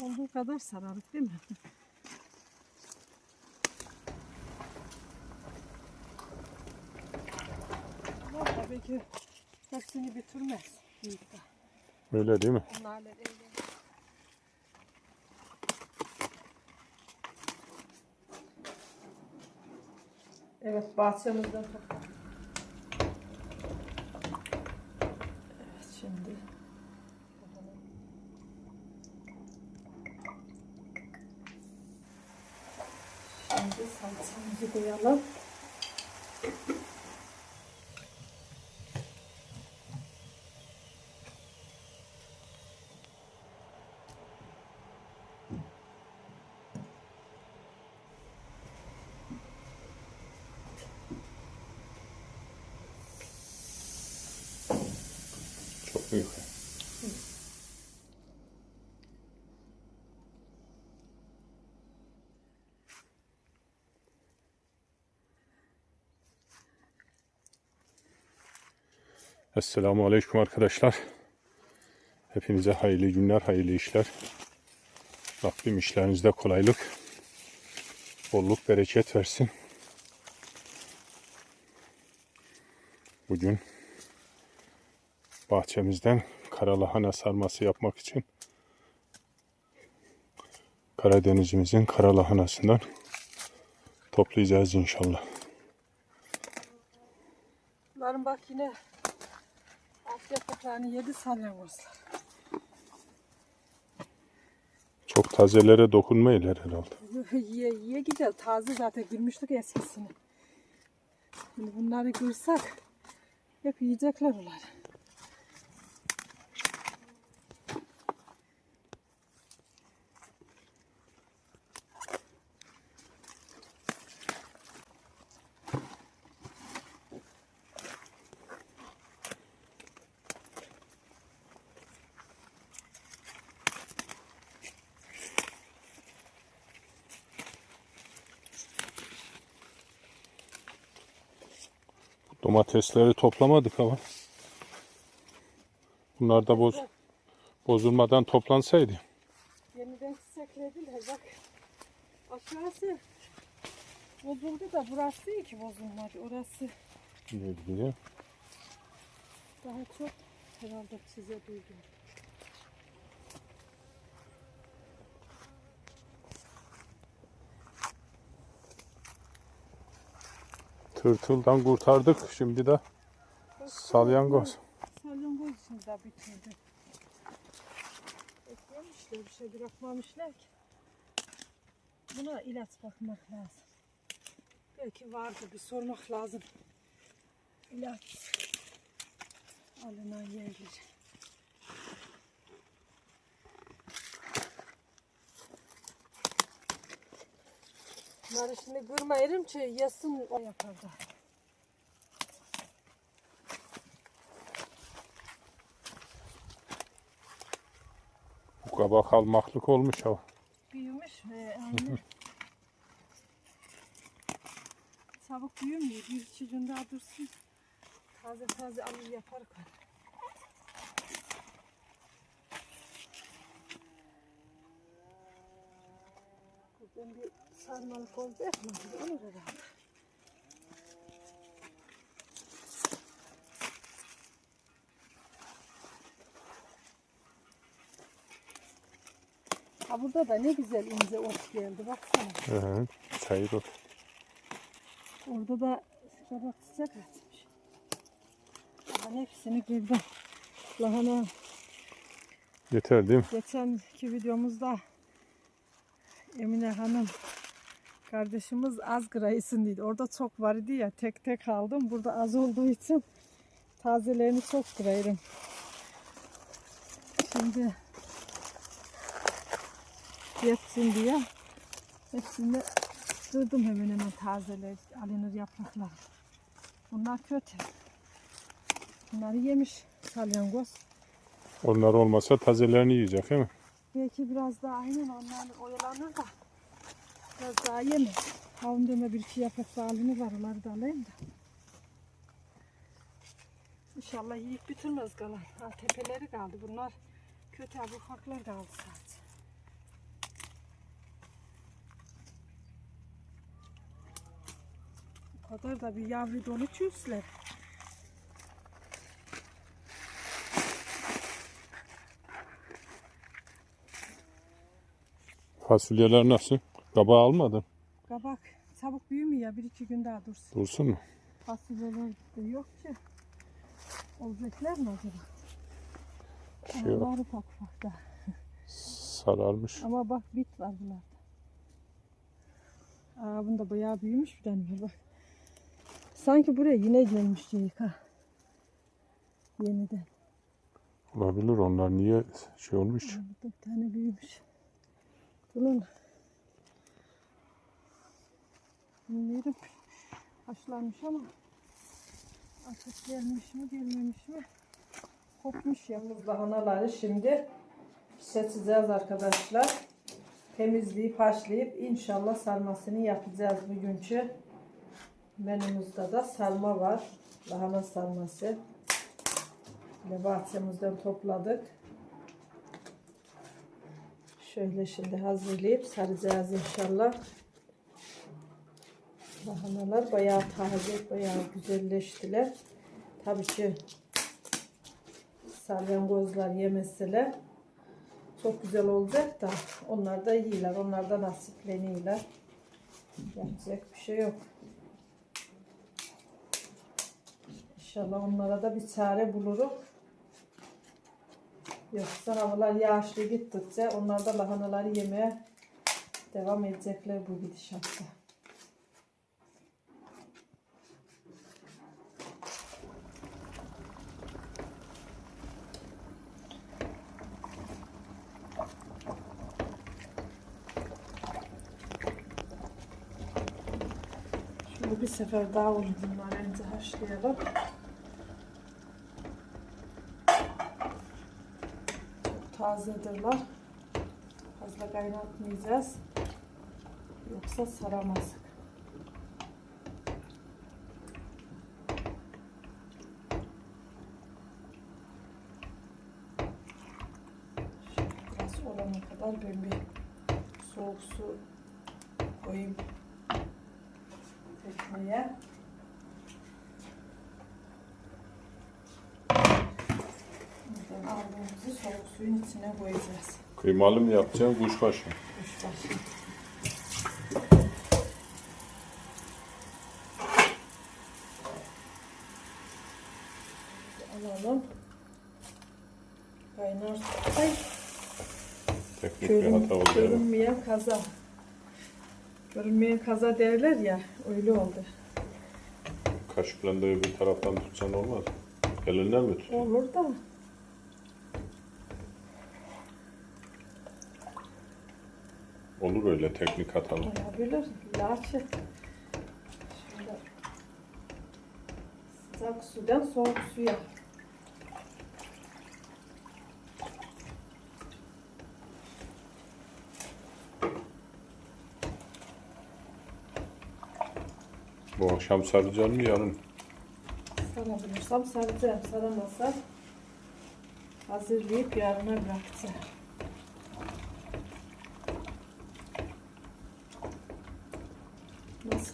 Olduğu kadar sararık değil mi? Ama tabii ki hepsini bitirmez. Büyükte. Öyle değil mi? Onlarla evlenir. Evet bahçemizden koyalım. Çok. Esselamu Aleyküm arkadaşlar. Hepinize hayırlı günler, hayırlı işler. Rabbim işlerinizde kolaylık, bolluk, bereket versin. Bugün bahçemizden karalahana sarması yapmak için Karadenizimizin karalahanasından toplayacağız inşallah. Bunların bak yine yapraklarını yedi salyangozlar. Çok tazelere dokunmayırlar herhalde. yiye yiye gider. Taze zaten gülmüştük eskisini. Şimdi bunları kırsak hep yiyecekler onlar. Domatesleri toplamadık ama. Bunlar da boz, bozulmadan toplansaydı. Yeniden çiçeklediler bak. Aşağısı bozuldu da burası iyi ki bozulmadı. Orası Ne bileyim. daha çok herhalde size duydum. Tırtıldan kurtardık. Şimdi de salyangoz. Salyangoz için de bitirdi. Eklemişler bir şey bırakmamışlar ki. Buna ilaç bakmak lazım. Belki vardı bir sormak lazım. İlaç alınan yerleri. Bunları şimdi kırmayırım ki yasın o yapar da. Bu kabak almaklık olmuş ha. Büyümüş ve aynı. Çabuk büyümüyor. Bir daha dursun. Taze taze alır yapar koy. Buradan bir sarmalık olacak mı? Olur herhalde. Ha burada da ne güzel ince ot geldi baksana. Hı, çayır ot. Orada da kabak çiçek açmış. Ben hepsini kırdım. Lahana Yeter değil mi? geçenki videomuzda Emine Hanım kardeşimiz az kırayısın dedi. Orada çok vardı ya tek tek aldım. Burada az olduğu için tazelerini çok kırayırım. Şimdi yetsin diye hepsini kırdım hemen hemen tazeler alınır yapraklar. Bunlar kötü. Bunları yemiş salyangoz. Onlar olmasa tazelerini yiyecek değil mi? Belki biraz daha aynen ondan oyalanır da biraz daha yemez. Havundama bir iki yaprak dalını var onları da alayım da. İnşallah yiyip bitirmez kalan. Ha, tepeleri kaldı. Bunlar kötü abi ufaklar kaldı sadece. O kadar da bir yavru donu çözler. Fasulyeler nasıl? Kabağı almadın. Kabak çabuk büyümüyor. Bir iki gün daha dursun. Dursun mu? Fasulyeler de yok ki. Olacaklar mı acaba? Şey yok. Onlar ufak ufak da. Sararmış. Ama bak bit var bunlarda. Aa bunda bayağı büyümüş bir tane var bak. Sanki buraya yine gelmiş Ceyik ha. Yeniden. Olabilir onlar niye şey olmuş? Bir tane büyümüş. Bunun bilmiyorum haşlanmış ama artık gelmiş mi gelmemiş mi? Kopmuş yalnız lahanaları şimdi. Seçeceğiz arkadaşlar. Temizleyip haşlayıp inşallah sarmasını yapacağız bugünkü menümüzde de sarma var. Lahana sarması. Bahçemizden topladık Şöyle şimdi hazırlayıp saracağız inşallah. Lahanalar bayağı taze, bayağı güzelleştiler. Tabii ki salyangozlar yemesiyle çok güzel olacak da onlar da iyiler. Onlar da nasipleniyorlar. Yapacak bir şey yok. İnşallah onlara da bir çare buluruz. Yoksa havalar yağışlı gittikçe onlar da lahanaları yemeye devam edecekler bu gidişatta. Şöyle bir sefer daha olur bunları önce haşlayalım. Çok tazedirler. Fazla kaynatmayacağız. Yoksa saramaz. Biraz olana kadar ben bir soğuk su koyayım tekneye. Buradan aldığımızı soğuk suyun içine koyacağız. Kıymalı mı yapacaksın kuşbaşı? Kuşbaşı. Alalım. Kaynar su. Ay, Teknik bir görün, hata oldu. görünmeyen kaza. Görünmeyen kaza derler ya, öyle oldu. Kaşıkla da öbür taraftan tutsan olmaz. Elinden mi tut? Olur da. Olur öyle teknik hatalı. Olabilir. Şöyle sıcak sudan soğuk suya Bu akşam saracaksın mı yarın? sarabilirsem saracağım. Saramazsam hazırlayıp yarına bırakacağım.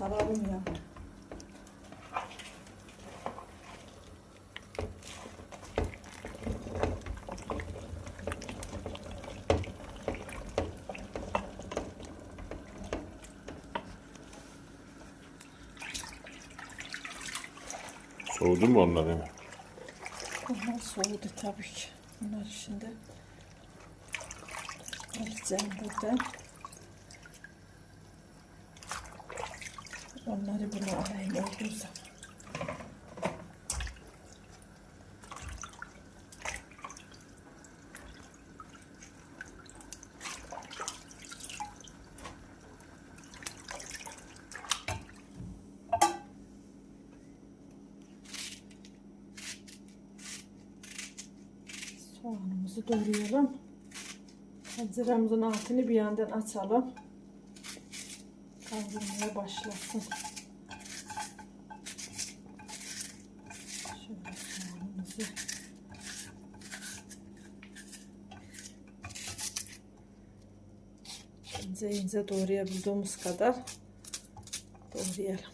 Nasıl sararım ya? Soğudu mu onlar hemen? Onlar soğudu tabii ki. Bunlar şimdi alacağım buradan. Onları buna alayım olduğu zaman. Soğanımızı doğrayalım. Tenceremizin altını bir yandan açalım. Kavrulmaya başlasın. kendimize doğrayabildiğimiz kadar doğrayalım.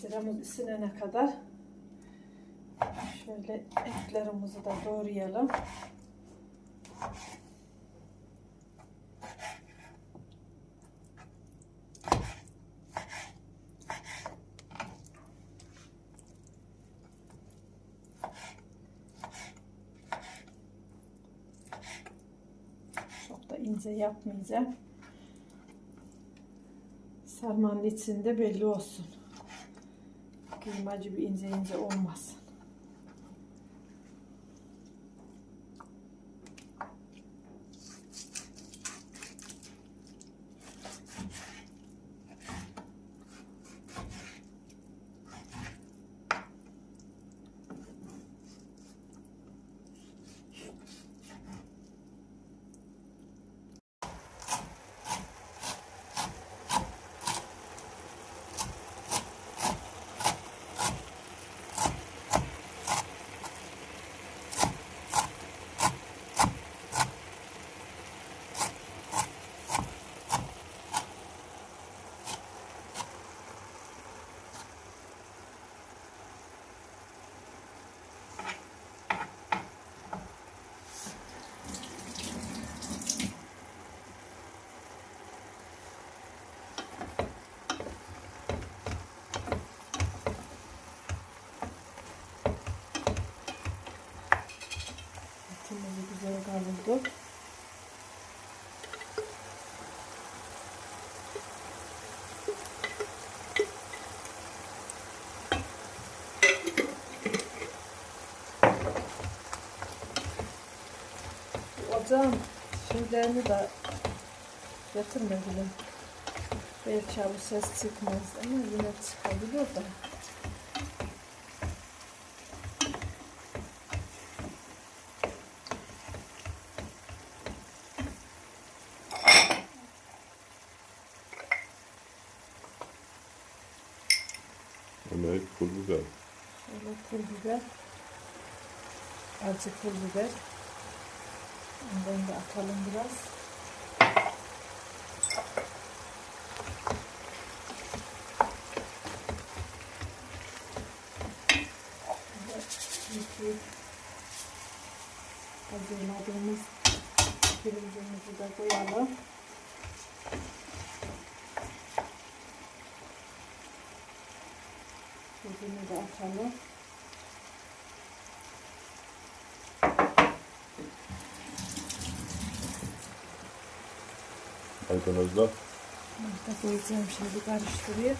Sıramız ısınana kadar şöyle etlerimizi de doğrayalım. İnce yapmayacağım. Sarmanın içinde belli olsun. Kıymacı bir ince ince olmasın. Ocağın şeylerini de getirmedim. Belki bu ses çıkmaz ama yine çıkabiliyor da. Ama hep pul biber. Şöyle pul biber. Acı pul biber. Ondan da atalım biraz. Şimdi hazırladığımız pirincimizi de koyalım. Tuzunu da atalım. Maydanozla. Maydanozla koyacağım şimdi karıştırıyor.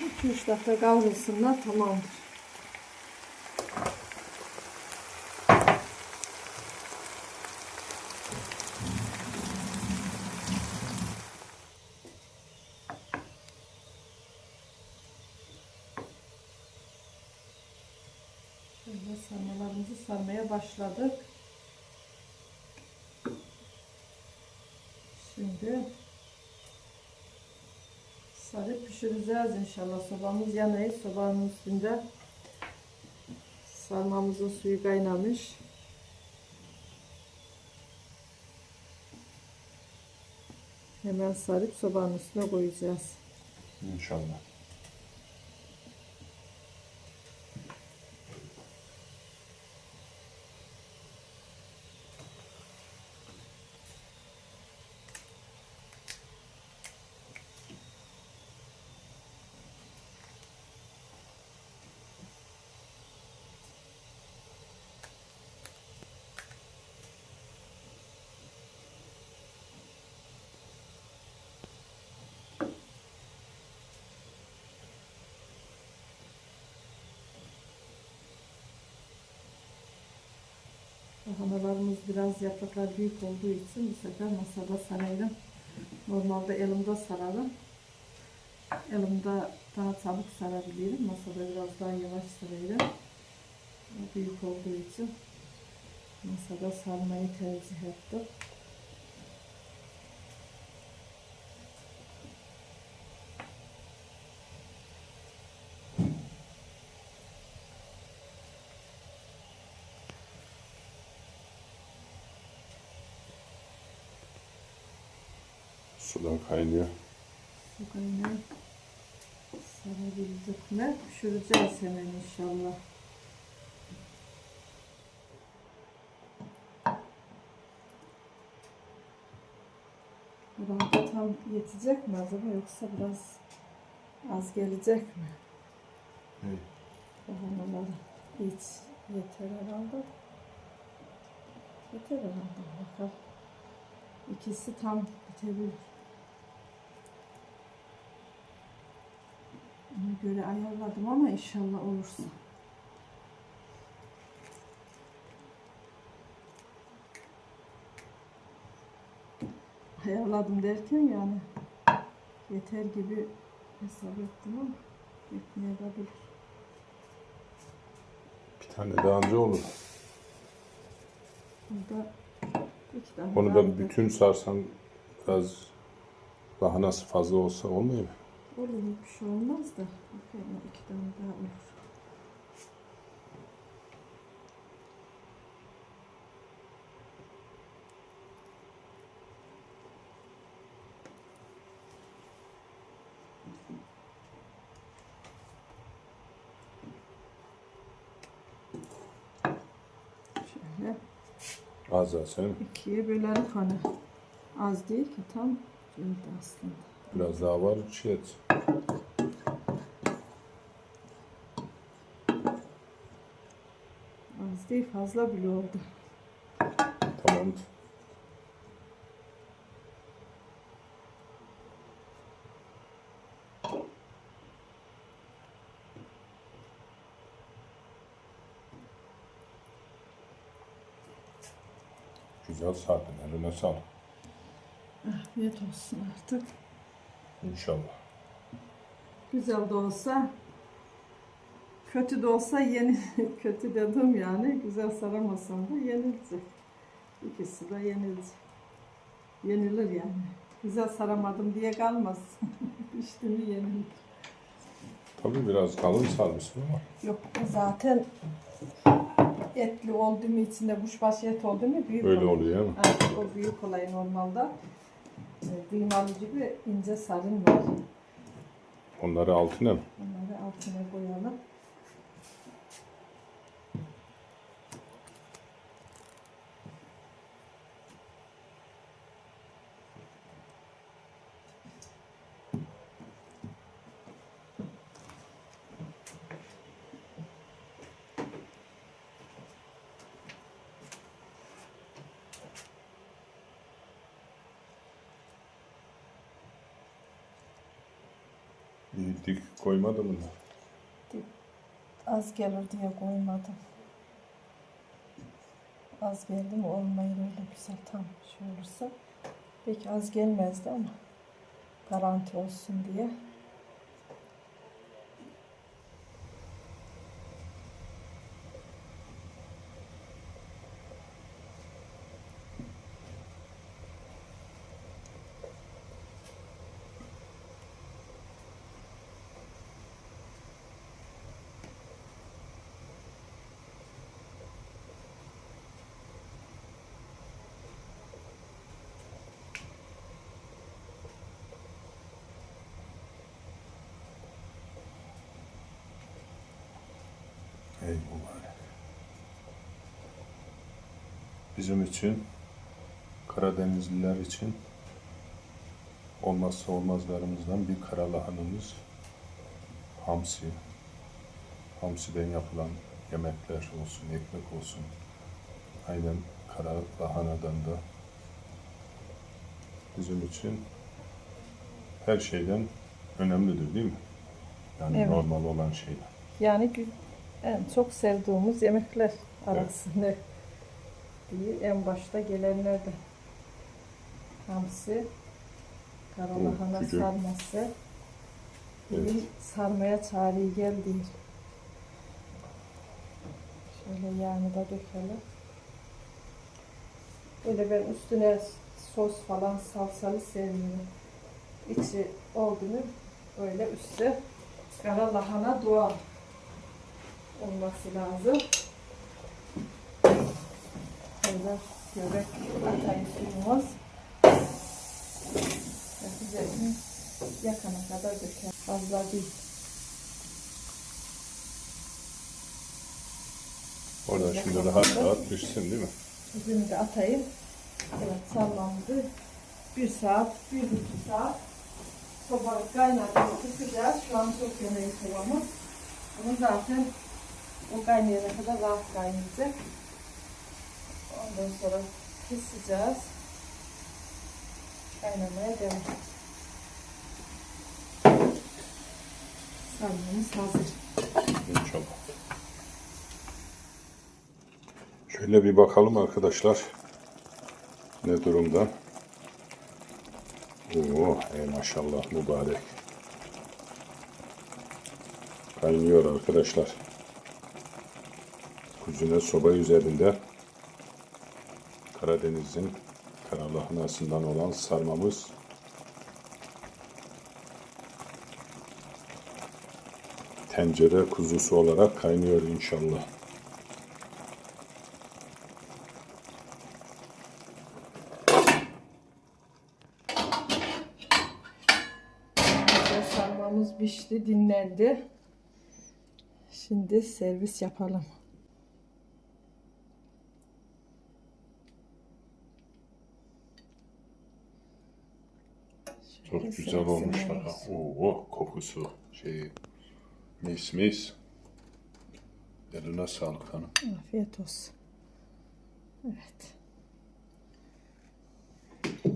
2-3 dakika kavrulsunlar tamamdır. Şöyle sarmalarımızı sarmaya başladık. Şimdi sarıp pişireceğiz inşallah. Sobamız yanıyor. Sobanın üstünde sarmamızın suyu kaynamış. Hemen sarıp sobanın üstüne koyacağız. İnşallah. Lahanalarımız biraz yapraklar büyük olduğu için bu sefer masada sarayım. Normalde elimde sararım. Elimde daha çabuk sarabilirim. Masada biraz daha yavaş sararım. Büyük olduğu için masada sarmayı tercih ettim. Sudan kaynıyor. Bu kaynağı sarabildik mi? Pişireceğiz hemen inşallah. Herhalde tam yetecek mi acaba yoksa biraz az gelecek mi? Ne? Lahanalar hiç yeter herhalde. Yeter herhalde bakalım. İkisi tam bitebilir. Ona göre ayarladım ama inşallah olursa. Ayarladım derken yani yeter gibi hesap ettim ama yetmeyebilir. Bir tane daha önce olur. Burada iki tane Onu daha da bütün sarsan biraz lahanası fazla olsa olmuyor mu? Olur bir şey olmaz da. Bakayım iki tane daha olur. Şöyle Az daha senin. ikiye bölerim hani. Az değil ki tam iyiydi aslında. Biraz daha var. Et. Az değil fazla bile oldu. Tamam. Güzel sardın. Eline sağlık. Afiyet olsun artık. İnşallah. Güzel de olsa kötü de olsa yeni kötü dedim yani güzel saramasam da yenilecek. İkisi de yenilecek. Yenilir yani. Güzel saramadım diye kalmaz. Pişti mi yenilir. Tabii biraz kalın sarmışsın ama. Yok zaten etli oldu mu içinde kuşbaşı et oldu mu büyük Öyle oluyor ama. Evet, o büyük olay normalde. Kıymalı gibi ince sarın var. Onları altına mı? Onları altına koyalım. Koymadı mı? Az gelir diye koymadım. Az geldi mi olmayır öyle güzel tam şey olursa. Peki az gelmezdi ama garanti olsun diye. Ey mübarek. Bizim için, Karadenizliler için olmazsa olmazlarımızdan bir kara lahanamız hamsi. Hamsiden yapılan yemekler olsun, ekmek olsun. Aynen kara lahanadan da bizim için her şeyden önemlidir değil mi? Yani Evet. normal olan şeyler. Yani en çok sevdiğimiz yemekler arasında. Diye en başta gelenler de hamsi, karalahana güzel. sarması. Bugün Evet. sarmaya çağrı geldi. Şöyle yağını da dökelim. Böyle ben üstüne sos falan salsalı sevmiyorum. İçi oldu mu böyle üstü kara lahana doğal olması lazım. Böyle göbek atayı suyumuz. Ve Üzerini yakana kadar döker. Fazla değil. Oradan şimdi rahat rahat düşsün değil mi? Üzümü de atayım. Evet sallandı. Bir saat, bir buçuk saat. Soba kaynadı, kısacağız. Şu an çok yemeği sobamız. Bunu zaten o kaynayana kadar rahat kaynayacak. Ondan sonra kısacağız. Kaynamaya devam. Sarmamız hazır. İnşallah. Şöyle bir bakalım arkadaşlar. Ne durumda? Oo, ey maşallah mübarek. Kaynıyor arkadaşlar. Kuzine soba üzerinde Karadeniz'in karalahanasından olan sarmamız tencere kuzusu olarak kaynıyor inşallah. Sarmamız pişti, dinlendi. Şimdi servis yapalım. Çok Şöyle güzel olmuşlar. Oo, kokusu şey mis mis. Eline sağlık hanım. Afiyet olsun. Evet.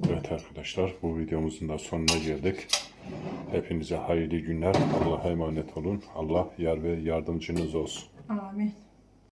Evet arkadaşlar bu videomuzun da sonuna geldik. Hepinize hayırlı günler. Allah'a emanet olun. Allah yar ve yardımcınız olsun. Amin.